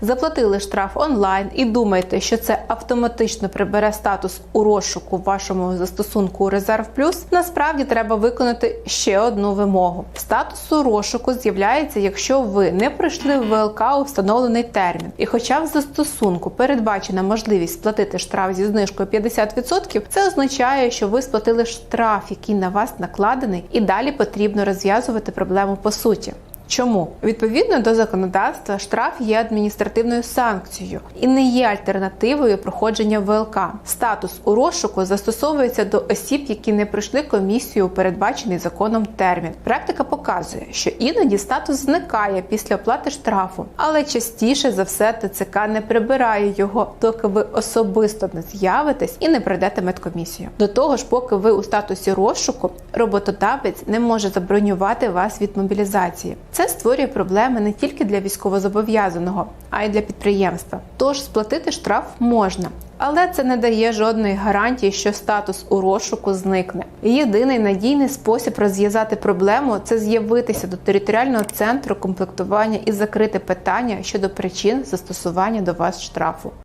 Заплатили штраф онлайн і думаєте, що це автоматично прибере статус у розшуку вашому застосунку Резерв Плюс. Насправді треба виконати ще одну вимогу. Статус у розшуку з'являється, якщо ви не пройшли в ВЛК у встановлений термін. І хоча в застосунку передбачена можливість сплатити штраф зі знижкою 50%, це означає, що ви сплатили штраф, який на вас накладений, і далі потрібно розв'язувати проблему по суті. Чому відповідно до законодавства штраф є адміністративною санкцією і не є альтернативою проходження ВЛК. Статус у розшуку застосовується до осіб, які не пройшли комісію у передбачений законом термін. Практика показує, що іноді статус зникає після оплати штрафу, але частіше за все ТЦК не прибирає його, доки ви особисто не з'явитесь і не пройдете медкомісію. До того ж, поки ви у статусі розшуку, роботодавець не може забронювати вас від мобілізації. Це створює проблеми не тільки для військовозобов'язаного, а й для підприємства. Тож сплатити штраф можна. Але це не дає жодної гарантії, що статус у розшуку зникне. Єдиний надійний спосіб розв'язати проблему це з'явитися до територіального центру комплектування і закрити питання щодо причин застосування до вас штрафу.